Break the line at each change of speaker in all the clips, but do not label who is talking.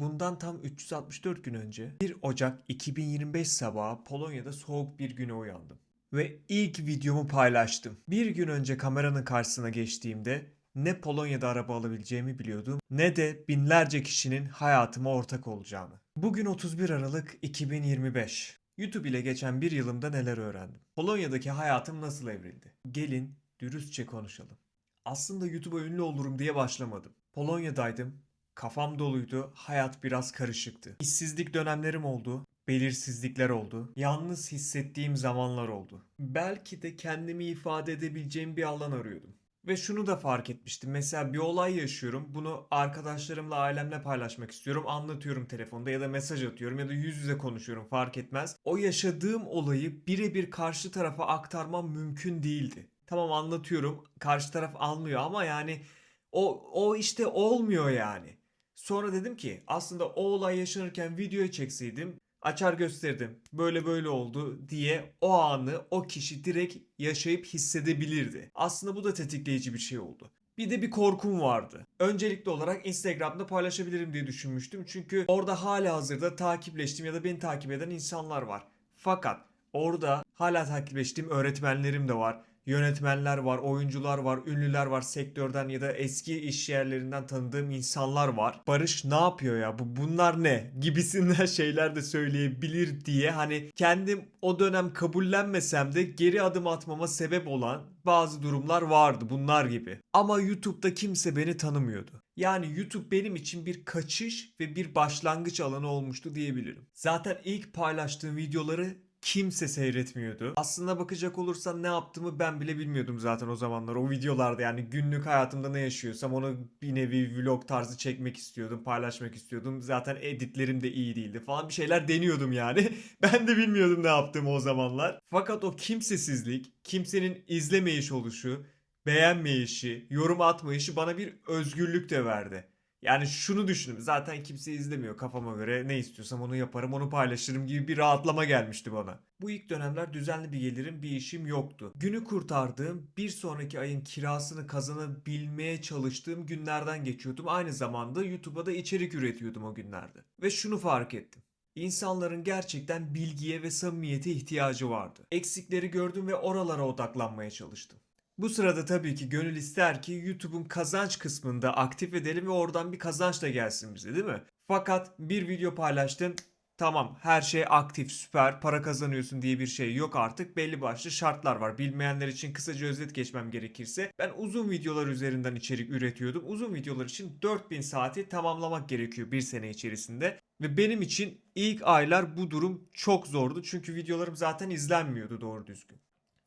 Bundan tam 364 gün önce 1 Ocak 2025 sabahı Polonya'da soğuk bir güne uyandım. Ve ilk videomu paylaştım. Bir gün önce kameranın karşısına geçtiğimde ne Polonya'da araba alabileceğimi biliyordum ne de binlerce kişinin hayatıma ortak olacağını. Bugün 31 Aralık 2025. YouTube ile geçen bir yılımda neler öğrendim? Polonya'daki hayatım nasıl evrildi? Gelin dürüstçe konuşalım. Aslında YouTube'a ünlü olurum diye başlamadım. Polonya'daydım, kafam doluydu, hayat biraz karışıktı. İşsizlik dönemlerim oldu, belirsizlikler oldu, yalnız hissettiğim zamanlar oldu. Belki de kendimi ifade edebileceğim bir alan arıyordum. Ve şunu da fark etmiştim. Mesela bir olay yaşıyorum. Bunu arkadaşlarımla, ailemle paylaşmak istiyorum. Anlatıyorum telefonda ya da mesaj atıyorum ya da yüz yüze konuşuyorum fark etmez. O yaşadığım olayı birebir karşı tarafa aktarmam mümkün değildi. Tamam anlatıyorum. Karşı taraf anlıyor ama yani o o işte olmuyor yani. Sonra dedim ki aslında o olay yaşanırken videoya çekseydim açar gösterdim. Böyle böyle oldu diye o anı o kişi direkt yaşayıp hissedebilirdi. Aslında bu da tetikleyici bir şey oldu. Bir de bir korkum vardı. Öncelikli olarak Instagram'da paylaşabilirim diye düşünmüştüm. Çünkü orada hala hazırda takipleştiğim ya da beni takip eden insanlar var. Fakat orada hala takipleştiğim öğretmenlerim de var. Yönetmenler var, oyuncular var, ünlüler var sektörden ya da eski iş yerlerinden tanıdığım insanlar var. Barış ne yapıyor ya? Bu bunlar ne? Gibisinden şeyler de söyleyebilir diye hani kendim o dönem kabullenmesem de geri adım atmama sebep olan bazı durumlar vardı bunlar gibi. Ama YouTube'da kimse beni tanımıyordu. Yani YouTube benim için bir kaçış ve bir başlangıç alanı olmuştu diyebilirim. Zaten ilk paylaştığım videoları kimse seyretmiyordu. Aslında bakacak olursan ne yaptığımı ben bile bilmiyordum zaten o zamanlar. O videolarda yani günlük hayatımda ne yaşıyorsam onu bir nevi vlog tarzı çekmek istiyordum, paylaşmak istiyordum. Zaten editlerim de iyi değildi falan bir şeyler deniyordum yani. ben de bilmiyordum ne yaptığımı o zamanlar. Fakat o kimsesizlik, kimsenin izlemeyiş oluşu, beğenmeyişi, yorum atmayışı bana bir özgürlük de verdi. Yani şunu düşündüm. Zaten kimse izlemiyor kafama göre. Ne istiyorsam onu yaparım, onu paylaşırım gibi bir rahatlama gelmişti bana. Bu ilk dönemler düzenli bir gelirim, bir işim yoktu. Günü kurtardığım, bir sonraki ayın kirasını kazanabilmeye çalıştığım günlerden geçiyordum. Aynı zamanda YouTube'a da içerik üretiyordum o günlerde. Ve şunu fark ettim. İnsanların gerçekten bilgiye ve samimiyete ihtiyacı vardı. Eksikleri gördüm ve oralara odaklanmaya çalıştım. Bu sırada tabii ki gönül ister ki YouTube'un kazanç kısmında aktif edelim ve oradan bir kazanç da gelsin bize değil mi? Fakat bir video paylaştın Tamam her şey aktif süper para kazanıyorsun diye bir şey yok artık belli başlı şartlar var. Bilmeyenler için kısaca özet geçmem gerekirse ben uzun videolar üzerinden içerik üretiyordum. Uzun videolar için 4000 saati tamamlamak gerekiyor bir sene içerisinde. Ve benim için ilk aylar bu durum çok zordu çünkü videolarım zaten izlenmiyordu doğru düzgün.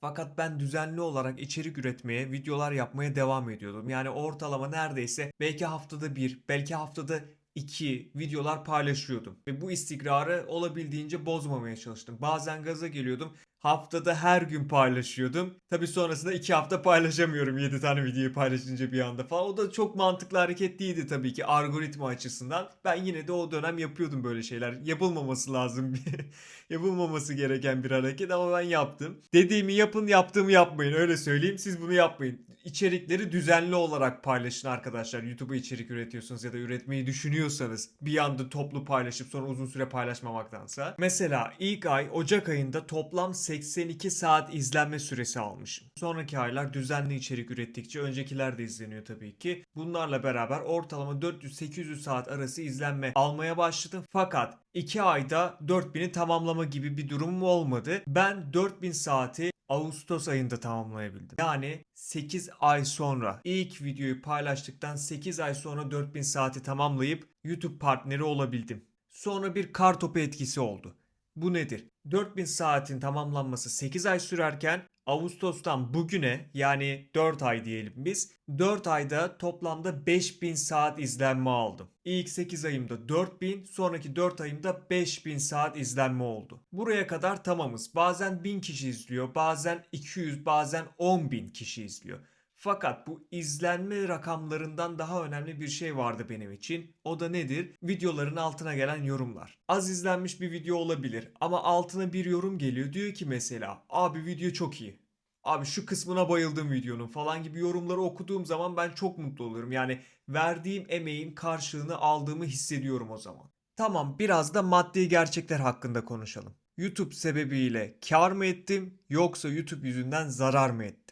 Fakat ben düzenli olarak içerik üretmeye, videolar yapmaya devam ediyordum. Yani ortalama neredeyse belki haftada bir, belki haftada iki videolar paylaşıyordum. Ve bu istikrarı olabildiğince bozmamaya çalıştım. Bazen gaza geliyordum. Haftada her gün paylaşıyordum. Tabi sonrasında iki hafta paylaşamıyorum 7 tane videoyu paylaşınca bir anda falan. O da çok mantıklı hareket değildi tabii ki algoritma açısından. Ben yine de o dönem yapıyordum böyle şeyler. Yapılmaması lazım. Yapılmaması gereken bir hareket ama ben yaptım. Dediğimi yapın yaptığımı yapmayın öyle söyleyeyim. Siz bunu yapmayın. İçerikleri düzenli olarak paylaşın arkadaşlar. YouTube'a içerik üretiyorsunuz ya da üretmeyi düşünüyorsanız bir anda toplu paylaşıp sonra uzun süre paylaşmamaktansa. Mesela ilk ay Ocak ayında toplam 82 saat izlenme süresi almışım. Sonraki aylar düzenli içerik ürettikçe öncekiler de izleniyor tabii ki. Bunlarla beraber ortalama 400-800 saat arası izlenme almaya başladım. Fakat 2 ayda 4000'i tamamlama gibi bir durumum olmadı. Ben 4000 saati Ağustos ayında tamamlayabildim. Yani 8 ay sonra ilk videoyu paylaştıktan 8 ay sonra 4000 saati tamamlayıp YouTube partneri olabildim. Sonra bir kar topu etkisi oldu. Bu nedir? 4000 saatin tamamlanması 8 ay sürerken Ağustos'tan bugüne yani 4 ay diyelim biz 4 ayda toplamda 5000 saat izlenme aldım. İlk 8 ayımda 4000 sonraki 4 ayımda 5000 saat izlenme oldu. Buraya kadar tamamız. Bazen 1000 kişi izliyor bazen 200 bazen 10.000 kişi izliyor. Fakat bu izlenme rakamlarından daha önemli bir şey vardı benim için. O da nedir? Videoların altına gelen yorumlar. Az izlenmiş bir video olabilir ama altına bir yorum geliyor. Diyor ki mesela abi video çok iyi. Abi şu kısmına bayıldım videonun falan gibi yorumları okuduğum zaman ben çok mutlu oluyorum. Yani verdiğim emeğin karşılığını aldığımı hissediyorum o zaman. Tamam biraz da maddi gerçekler hakkında konuşalım. YouTube sebebiyle kar mı ettim yoksa YouTube yüzünden zarar mı ettim?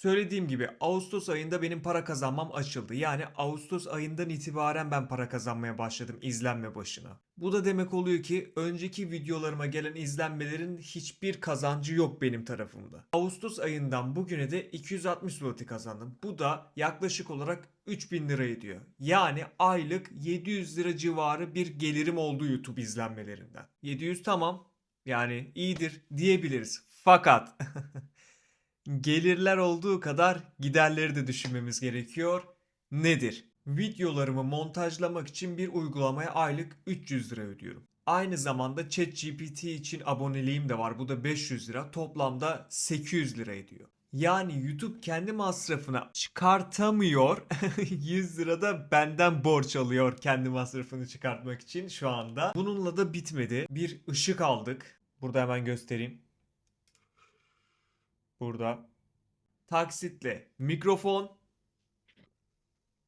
Söylediğim gibi Ağustos ayında benim para kazanmam açıldı. Yani Ağustos ayından itibaren ben para kazanmaya başladım izlenme başına. Bu da demek oluyor ki önceki videolarıma gelen izlenmelerin hiçbir kazancı yok benim tarafımda. Ağustos ayından bugüne de 260 zloty kazandım. Bu da yaklaşık olarak 3000 lira ediyor. Yani aylık 700 lira civarı bir gelirim oldu YouTube izlenmelerinden. 700 tamam yani iyidir diyebiliriz. Fakat gelirler olduğu kadar giderleri de düşünmemiz gerekiyor. Nedir? Videolarımı montajlamak için bir uygulamaya aylık 300 lira ödüyorum. Aynı zamanda ChatGPT için aboneliğim de var. Bu da 500 lira. Toplamda 800 lira ediyor. Yani YouTube kendi masrafına çıkartamıyor. 100 lira da benden borç alıyor kendi masrafını çıkartmak için şu anda. Bununla da bitmedi. Bir ışık aldık. Burada hemen göstereyim. Burada. Taksitle mikrofon.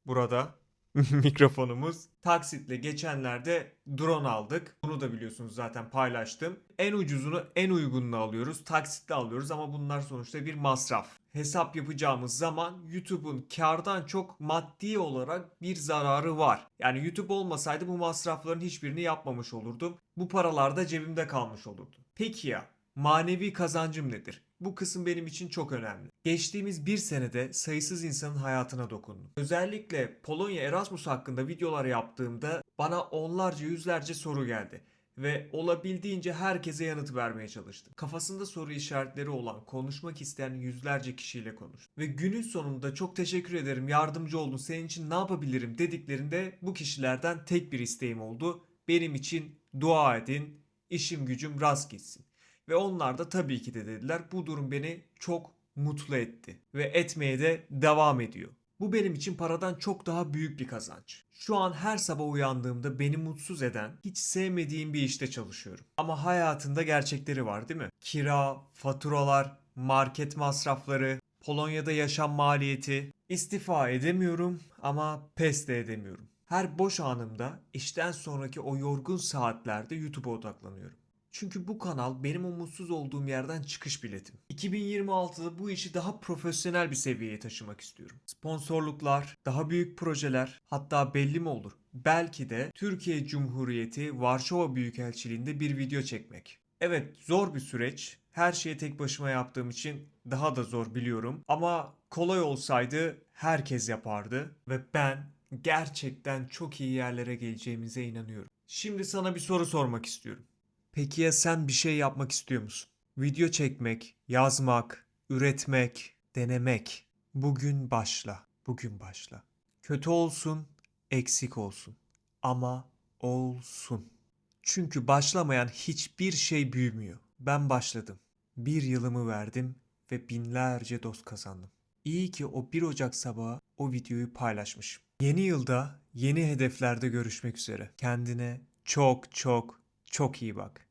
Burada mikrofonumuz. Taksitle geçenlerde drone aldık. Bunu da biliyorsunuz zaten paylaştım. En ucuzunu en uygununu alıyoruz. Taksitle alıyoruz ama bunlar sonuçta bir masraf. Hesap yapacağımız zaman YouTube'un kardan çok maddi olarak bir zararı var. Yani YouTube olmasaydı bu masrafların hiçbirini yapmamış olurdum. Bu paralar da cebimde kalmış olurdu. Peki ya manevi kazancım nedir? Bu kısım benim için çok önemli. Geçtiğimiz bir senede sayısız insanın hayatına dokundum. Özellikle Polonya Erasmus hakkında videolar yaptığımda bana onlarca yüzlerce soru geldi ve olabildiğince herkese yanıt vermeye çalıştım. Kafasında soru işaretleri olan, konuşmak isteyen yüzlerce kişiyle konuştum. Ve günün sonunda çok teşekkür ederim, yardımcı oldun, senin için ne yapabilirim dediklerinde bu kişilerden tek bir isteğim oldu. Benim için dua edin, işim gücüm rast gitsin. Ve onlar da tabii ki de dediler. Bu durum beni çok mutlu etti ve etmeye de devam ediyor. Bu benim için paradan çok daha büyük bir kazanç. Şu an her sabah uyandığımda beni mutsuz eden, hiç sevmediğim bir işte çalışıyorum. Ama hayatında gerçekleri var değil mi? Kira, faturalar, market masrafları, Polonya'da yaşam maliyeti. İstifa edemiyorum ama pes de edemiyorum. Her boş anımda işten sonraki o yorgun saatlerde YouTube'a odaklanıyorum. Çünkü bu kanal benim o mutsuz olduğum yerden çıkış biletim. 2026'da bu işi daha profesyonel bir seviyeye taşımak istiyorum. Sponsorluklar, daha büyük projeler, hatta belli mi olur? Belki de Türkiye Cumhuriyeti Varşova Büyükelçiliğinde bir video çekmek. Evet zor bir süreç. Her şeyi tek başıma yaptığım için daha da zor biliyorum. Ama kolay olsaydı herkes yapardı ve ben gerçekten çok iyi yerlere geleceğimize inanıyorum. Şimdi sana bir soru sormak istiyorum. Peki ya sen bir şey yapmak istiyor musun? Video çekmek, yazmak, üretmek, denemek. Bugün başla. Bugün başla. Kötü olsun, eksik olsun. Ama olsun. Çünkü başlamayan hiçbir şey büyümüyor. Ben başladım. Bir yılımı verdim ve binlerce dost kazandım. İyi ki o 1 Ocak sabahı o videoyu paylaşmışım. Yeni yılda yeni hedeflerde görüşmek üzere. Kendine çok çok çok iyi bak.